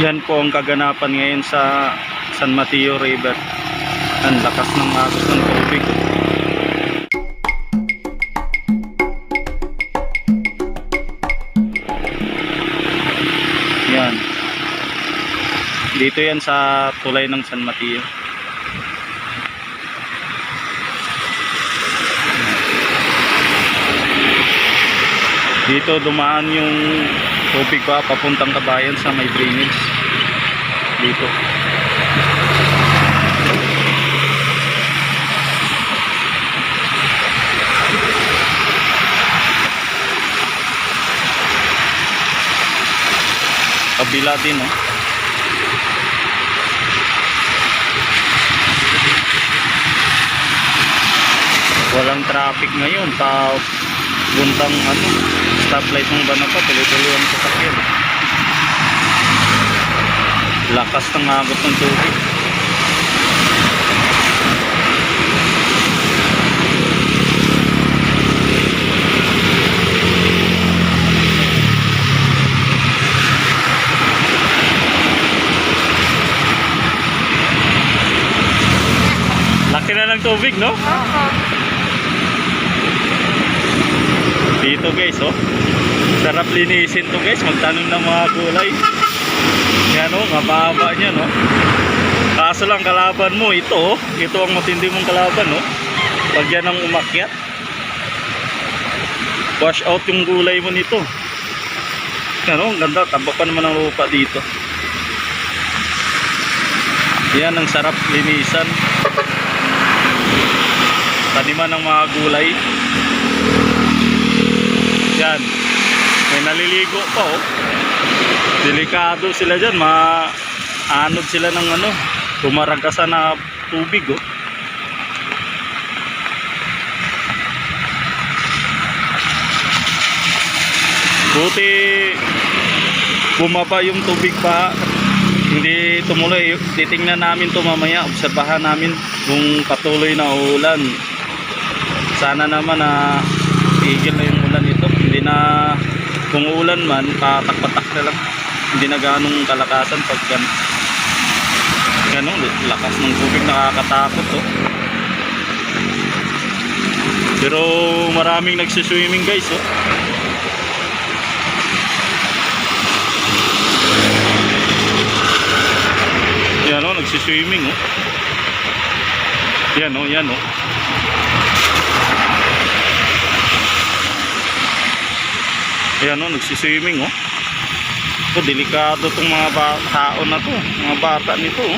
Yan po ang kaganapan ngayon sa San Mateo River. Ang lakas ng agos ng tubig. Yan. Dito yan sa tulay ng San Mateo. Dito dumaan yung tubig pa papuntang kabayan sa may drainage. Dito. Kabila din oh. Walang traffic ngayon pa buntang ano stoplight ng Banapa tuloy-tuloy ang sasakyan lakas ng agos ng tubig laki na ng tubig no? Oo. Dito guys, oh. Sarap linisin to guys, magtanim ng mga gulay. Yan oh, mababa niya no. Kaso lang kalaban mo ito, oh. Ito ang matindi mong kalaban, no. Pag yan ang umakyat. Wash out yung gulay mo nito. Yan oh, ang ganda, taba pa naman ang lupa dito. Yan ang sarap linisan. Taniman ng mga gulay. Yan. May naliligo pa oh. Delikado sila dyan. Ma-anod sila ng ano. Tumaragkasan na tubig oh. Buti bumaba yung tubig pa. Hindi tumuloy. Titingnan namin to mamaya. Obserbahan namin kung patuloy na ulan. Sana naman na tigil na yung ulan ito. Hindi na kung ulan man, patak-patak na lang. Hindi na ganong kalakasan pag gan ganong lakas ng tubig nakakatakot oh. Pero maraming nagsiswimming guys oh. Yan oh, nagsiswimming oh. Yan oh, yan oh. Ayan o, nagsiswimming o. Oh, delikado tong mga tao na to. Mga bata nito o.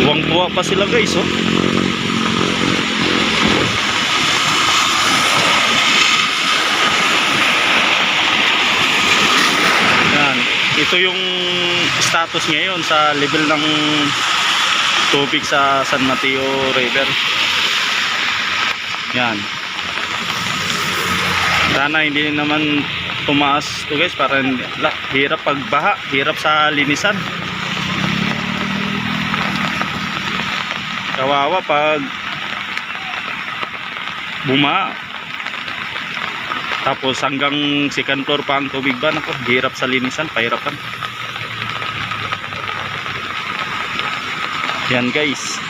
Tuwang-tuwa pa sila guys o. Yan. Ito yung status ngayon sa level ng tubig sa San Mateo River. Yan. Sana hindi naman tumaas to guys para hindi- la, hirap pagbaha, hirap sa linisan. Kawawa pag buma. Tapos hanggang second floor pa ang tubig ba? Nako hirap sa linisan pahirapan. Yan guys